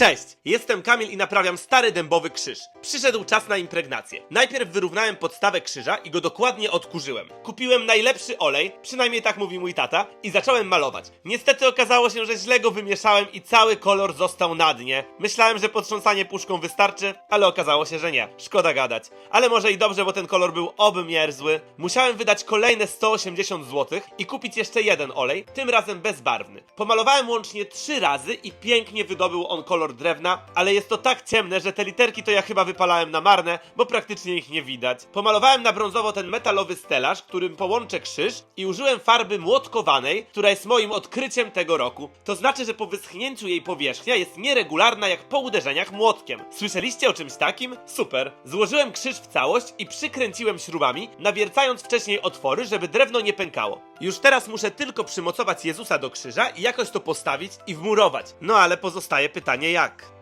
Cześć, jestem Kamil i naprawiam stary dębowy krzyż. Przyszedł czas na impregnację. Najpierw wyrównałem podstawę krzyża i go dokładnie odkurzyłem. Kupiłem najlepszy olej, przynajmniej tak mówi mój tata, i zacząłem malować. Niestety okazało się, że źle go wymieszałem i cały kolor został na dnie. Myślałem, że potrząsanie puszką wystarczy, ale okazało się, że nie. Szkoda gadać. Ale może i dobrze, bo ten kolor był obmierzły. Musiałem wydać kolejne 180 zł i kupić jeszcze jeden olej, tym razem bezbarwny. Pomalowałem łącznie trzy razy i pięknie wydobył on kolor drewna, ale jest to tak ciemne, że te literki to ja chyba wypalałem na marne, bo praktycznie ich nie widać. Pomalowałem na brązowo ten metalowy stelaż, którym połączę krzyż i użyłem farby młotkowanej, która jest moim odkryciem tego roku. To znaczy, że po wyschnięciu jej powierzchnia jest nieregularna jak po uderzeniach młotkiem. Słyszeliście o czymś takim? Super. Złożyłem krzyż w całość i przykręciłem śrubami, nawiercając wcześniej otwory, żeby drewno nie pękało. Już teraz muszę tylko przymocować Jezusa do krzyża i jakoś to postawić i wmurować. No ale pozostaje pytanie jak.